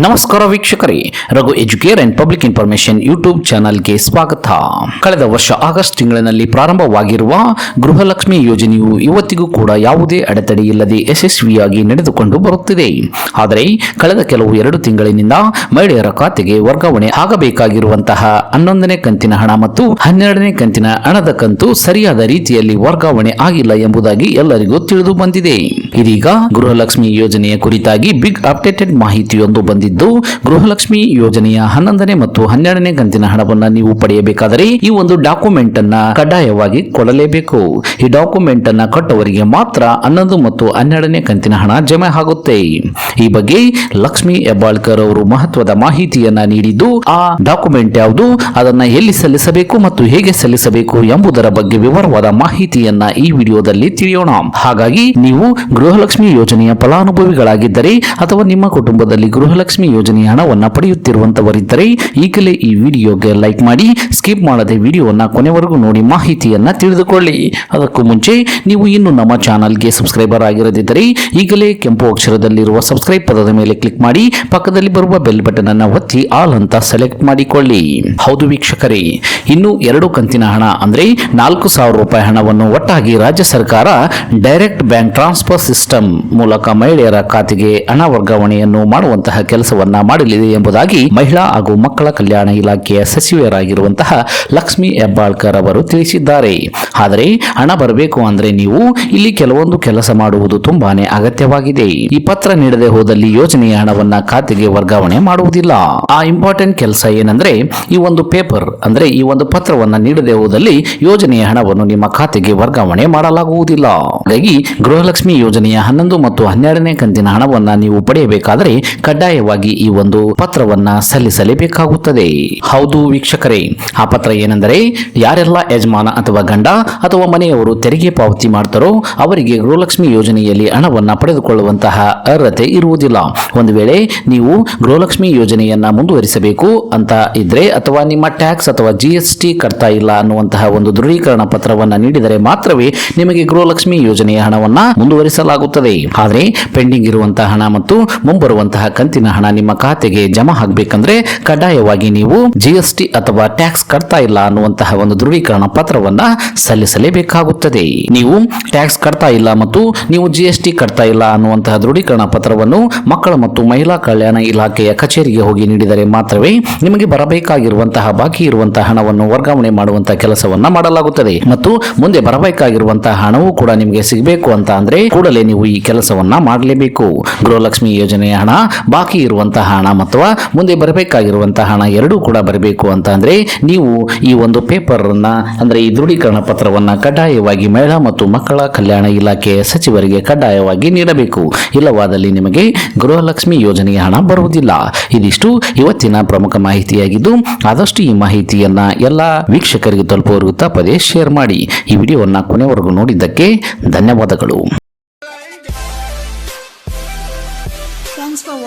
ನಮಸ್ಕಾರ ವೀಕ್ಷಕರೇ, Raghu educare and public information YouTube ಚಾನಲ್ಗೆ ಸ್ವಾಗತ. ಕಳೆದ ವರ್ಷ ಆಗಸ್ಟ್ ತಿಂಗಳಿನಲ್ಲಿ ಪ್ರಾರಂಭವಾಗಿರುವ ಗೃಹಲಕ್ಷ್ಮಿ ಯೋಜನೆಯು ಇವತ್ತಿಗೂ ಕೂಡ ಯಾವುದೇ ಅಡೆತಡೆ ಇಲ್ಲದೆ ಯಶಸ್ವಿಯಾಗಿ ನಡೆದುಕೊಂಡು ಬರುತ್ತಿದೆ. ಆದರೆ, ಕಳೆದ ಕೆಲವು ಎರಡು ತಿಂಗಳಿನಿಂದ ಮಹಿಳೆಯರ ಖಾತೆಗೆ ವರ್ಗಾವಣೆ ಆಗಬೇಕಾಗಿರುವಂತಹ ಹನ್ನೊಂದನೇ ಕಂತಿನ ಹಣ ಮತ್ತು ಹನ್ನೆರಡನೇ ಕಂತಿನ ಹಣದ ಕಂತು ಸರಿಯಾದ ರೀತಿಯಲ್ಲಿ ವರ್ಗಾವಣೆ ಆಗಿಲ್ಲ ಎಂಬುದಾಗಿ ಎಲ್ಲರಿಗೂ ತಿಳಿದು ಬಂದಿದೆ. ಇದೀಗ ಗೃಹಲಕ್ಷ್ಮಿ ಯೋಜನೆಯ ಕುರಿತಾಗಿ ಬಿಗ್ ಅಪ್ಡೇಟೆಡ್ ಮಾಹಿತಿಯೊಂದು ಗೃಹಲಕ್ಷ್ಮಿ ಯೋಜನೆಯ ಹನ್ನೊಂದನೇ ಮತ್ತು ಹನ್ನೆರಡನೇ ಕಂತಿನ ಹಣವನ್ನು ನೀವು ಪಡೆಯಬೇಕಾದರೆ ಈ ಒಂದು ಡಾಕ್ಯುಮೆಂಟ್ ಅನ್ನ ಕಡ್ಡಾಯವಾಗಿ ಕೊಡಲೇಬೇಕು. ಈ ಡಾಕ್ಯುಮೆಂಟ್ ಅನ್ನ ಕಟ್ಟವರಿಗೆ ಮಾತ್ರ ಹನ್ನೊಂದು ಮತ್ತು ಹನ್ನೆರಡನೇ ಕಂತಿನ ಹಣ ಜಮೆ ಆಗುತ್ತೆ. ಈ ಬಗ್ಗೆ ಲಕ್ಷ್ಮಿ ಹೆಬ್ಬಾಳ್ಕರ್ ಅವರು ಮಹತ್ವದ ಮಾಹಿತಿಯನ್ನ ನೀಡಿದ್ದು, ಆ ಡಾಕ್ಯುಮೆಂಟ್ ಯಾವುದು, ಅದನ್ನ ಎಲ್ಲಿ ಸಲ್ಲಿಸಬೇಕು ಮತ್ತು ಹೇಗೆ ಸಲ್ಲಿಸಬೇಕು ಎಂಬುದರ ಬಗ್ಗೆ ವಿವರವಾದ ಮಾಹಿತಿಯನ್ನ ಈ ವಿಡಿಯೋದಲ್ಲಿ ತಿಳಿಯೋಣ. ಹಾಗಾಗಿ ನೀವು ಗೃಹಲಕ್ಷ್ಮಿ ಯೋಜನೆಯ ಫಲಾನುಭವಿಗಳಾಗಿದ್ದರೆ ಅಥವಾ ನಿಮ್ಮ ಕುಟುಂಬದಲ್ಲಿ ಗೃಹಲಕ್ಷ್ಮಿ ಯೋಜನೆಯ ಹಣವನ್ನು ಪಡೆಯುತ್ತಿರುವಂತವರಿದ್ದರೆ ಈಗಲೇ ಈ ವಿಡಿಯೋಗೆ ಲೈಕ್ ಮಾಡಿ, ಸ್ಕಿಪ್ ಮಾಡದೆ ವಿಡಿಯೋವನ್ನು ಕೊನೆವರೆಗೂ ನೋಡಿ ಮಾಹಿತಿಯನ್ನ ತಿಳಿದುಕೊಳ್ಳಿ. ಅದಕ್ಕೂ ಮುಂಚೆ ನೀವು ಇನ್ನು ನಮ್ಮ ಚಾನಲ್ಗೆ ಸಬ್ಸ್ಕ್ರೈಬರ್ ಆಗಿರದಿದ್ದರೆ ಈಗಲೇ ಕೆಂಪು ಅಕ್ಷರದಲ್ಲಿರುವ ಸಬ್ಸ್ಕ್ರೈಬ್ ಪದದ ಮೇಲೆ ಕ್ಲಿಕ್ ಮಾಡಿ, ಪಕ್ಕದಲ್ಲಿ ಬರುವ ಬೆಲ್ ಬಟನ್ ಅನ್ನು ಒತ್ತಿ ಆಲ್ ಅಂತ ಸೆಲೆಕ್ಟ್ ಮಾಡಿಕೊಳ್ಳಿ. ಹೌದು ವೀಕ್ಷಕರೇ, ಇನ್ನು ಎರಡು ಕಂತಿನ ಹಣ ಅಂದ್ರೆ ನಾಲ್ಕು ಸಾವಿರ ರೂಪಾಯಿ ಹಣವನ್ನು ಒಟ್ಟಾಗಿ ರಾಜ್ಯ ಸರ್ಕಾರ ಡೈರೆಕ್ಟ್ ಬ್ಯಾಂಕ್ ಟ್ರಾನ್ಸ್ಫರ್ ಸಿಸ್ಟಮ್ ಮೂಲಕ ಮಹಿಳೆಯರ ಖಾತೆಗೆ ಹಣ ವರ್ಗಾವಣೆಯನ್ನು ಮಾಡುವಂತಹ ಕೆಲಸವನ್ನ ಮಾಡಲಿದೆ ಎಂಬುದಾಗಿ ಮಹಿಳಾ ಹಾಗೂ ಮಕ್ಕಳ ಕಲ್ಯಾಣ ಇಲಾಖೆಯ ಸಚಿವರಾಗಿರುವಂತಹ ಲಕ್ಷ್ಮಿ ಹೆಬ್ಬಾಳ್ಕರ್ ಅವರು ತಿಳಿಸಿದ್ದಾರೆ. ಆದರೆ ಹಣ ಬರಬೇಕು ಅಂದ್ರೆ ನೀವು ಇಲ್ಲಿ ಕೆಲವೊಂದು ಕೆಲಸ ಮಾಡುವುದು ತುಂಬಾನೇ ಅಗತ್ಯವಾಗಿದೆ. ಈ ಪತ್ರ ನೀಡದೆ ಹೋದಲ್ಲಿ ಯೋಜನೆಯ ಹಣವನ್ನ ಖಾತೆಗೆ ವರ್ಗಾವಣೆ ಮಾಡುವುದಿಲ್ಲ. ಆ ಇಂಪಾರ್ಟೆಂಟ್ ಕೆಲಸ ಏನಂದ್ರೆ ಈ ಒಂದು ಪೇಪರ್ ಅಂದ್ರೆ ಈ ಒಂದು ಪತ್ರವನ್ನ ನೀಡದೆ ಹೋದಲ್ಲಿ ಯೋಜನೆಯ ಹಣವನ್ನು ನಿಮ್ಮ ಖಾತೆಗೆ ವರ್ಗಾವಣೆ ಮಾಡಲಾಗುವುದಿಲ್ಲ. ಹಾಗಾಗಿ ಗೃಹಲಕ್ಷ್ಮಿ ಯೋಜನೆಯ ಹನ್ನೊಂದು ಮತ್ತು ಹನ್ನೆರಡನೇ ಕಂತಿನ ಹಣವನ್ನ ನೀವು ಪಡೆಯಬೇಕಾದರೆ ಕಡ್ಡಾಯವಾಗಿ ಈ ಒಂದು ಪತ್ರವನ್ನ ಸಲ್ಲಿಸಲೇಬೇಕಾಗುತ್ತದೆ. ಹೌದು ವೀಕ್ಷಕರೇ, ಆ ಪತ್ರ ಏನೆಂದರೆ ಯಾರೆಲ್ಲ ಯಜಮಾನ ಅಥವಾ ಗಂಡ ಅಥವಾ ಮನೆಯವರು ತೆರಿಗೆ ಪಾವತಿ ಮಾಡ್ತಾರೋ ಅವರಿಗೆ ಗೃಹಲಕ್ಷ್ಮಿ ಯೋಜನೆಯಲ್ಲಿ ಹಣವನ್ನ ಪಡೆದುಕೊಳ್ಳುವಂತಹ ಅರ್ಹತೆ ಇರುವುದಿಲ್ಲ. ಒಂದು ವೇಳೆ ನೀವು ಗೃಹಲಕ್ಷ್ಮಿ ಯೋಜನೆಯನ್ನ ಮುಂದುವರಿಸಬೇಕು ಅಂತ ಇದ್ರೆ ಅಥವಾ ನಿಮ್ಮ ಟ್ಯಾಕ್ಸ್ ಅಥವಾ ಜಿ ಎಸ್ ಕಟ್ತಾ ಇಲ್ಲ ಅನ್ನುವಂತಹ ಒಂದು ದೃಢೀಕರಣ ಪತ್ರವನ್ನ ನೀಡಿದರೆ ಮಾತ್ರವೇ ನಿಮಗೆ ಗೃಹಲಕ್ಷ್ಮಿ ಯೋಜನೆಯ ಹಣವನ್ನ ಮುಂದುವರಿಸಲಾಗುತ್ತದೆ. ಆದರೆ ಪೆಂಡಿಂಗ್ ಇರುವಂತಹ ಹಣ ಮತ್ತು ಮುಂಬರುವಂತಹ ಕಂತಿನ ನಿಮ್ಮ ಖಾತೆಗೆ ಜಮಾ ಆಗಬೇಕಂದ್ರೆ ಕಡ್ಡಾಯವಾಗಿ ನೀವು ಜಿಎಸ್ಟಿ ಅಥವಾ ಟ್ಯಾಕ್ಸ್ ಕಟ್ತಾ ಇಲ್ಲ ಅನ್ನುವಂತಹ ಒಂದು ದೃಢೀಕರಣ ಪತ್ರವನ್ನ ಸಲ್ಲಿಸಲೇಬೇಕಾಗುತ್ತದೆ. ನೀವು ಟ್ಯಾಕ್ಸ್ ಕಟ್ತಾ ಇಲ್ಲ ಮತ್ತು ನೀವು ಜಿಎಸ್ಟಿ ಕಟ್ತಾ ಇಲ್ಲ ಅನ್ನುವಂತಹ ದೃಢೀಕರಣ ಪತ್ರವನ್ನು ಮಕ್ಕಳ ಮತ್ತು ಮಹಿಳಾ ಕಲ್ಯಾಣ ಇಲಾಖೆಯ ಕಚೇರಿಗೆ ಹೋಗಿ ನೀಡಿದರೆ ಮಾತ್ರವೇ ನಿಮಗೆ ಬರಬೇಕಾಗಿರುವಂತಹ ಬಾಕಿ ಇರುವಂತಹ ಹಣವನ್ನು ವರ್ಗಾವಣೆ ಮಾಡುವಂತಹ ಕೆಲಸವನ್ನ ಮಾಡಲಾಗುತ್ತದೆ. ಮತ್ತು ಮುಂದೆ ಬರಬೇಕಾಗಿರುವಂತಹ ಹಣವೂ ಕೂಡ ನಿಮಗೆ ಸಿಗಬೇಕು ಅಂತ ಅಂದ್ರೆ ಕೂಡಲೇ ನೀವು ಈ ಕೆಲಸವನ್ನ ಮಾಡಲೇಬೇಕು. ಗೃಹಲಕ್ಷ್ಮಿ ಯೋಜನೆಯ ಹಣ ಬಾಕಿ ಇರುವಂತಹ ಹಣ ಅಥವಾ ಮುಂದೆ ಬರಬೇಕಾಗಿರುವಂತಹ ಹಣ ಎರಡೂ ಕೂಡ ಬರಬೇಕು ಅಂತ ನೀವು ಈ ಒಂದು ಪೇಪರ್ ಅಂದರೆ ಈ ದೃಢೀಕರಣ ಪತ್ರವನ್ನ ಕಡ್ಡಾಯವಾಗಿ ಮಹಿಳಾ ಮತ್ತು ಮಕ್ಕಳ ಕಲ್ಯಾಣ ಇಲಾಖೆಯ ಸಚಿವರಿಗೆ ಕಡ್ಡಾಯವಾಗಿ ನೀಡಬೇಕು. ಇಲ್ಲವಾದಲ್ಲಿ ನಿಮಗೆ ಗೃಹಲಕ್ಷ್ಮಿ ಯೋಜನೆಯ ಹಣ ಬರುವುದಿಲ್ಲ. ಇದಿಷ್ಟು ಇವತ್ತಿನ ಪ್ರಮುಖ ಮಾಹಿತಿಯಾಗಿದ್ದು, ಆದಷ್ಟು ಈ ಮಾಹಿತಿಯನ್ನ ಎಲ್ಲ ವೀಕ್ಷಕರಿಗೆ ತಲುಪುವವರೆಗೂ ಪದೇ ಶೇರ್ ಮಾಡಿ. ಈ ವಿಡಿಯೋವನ್ನ ಕೊನೆವರೆಗೂ ನೋಡಿದ್ದಕ್ಕೆ ಧನ್ಯವಾದಗಳು.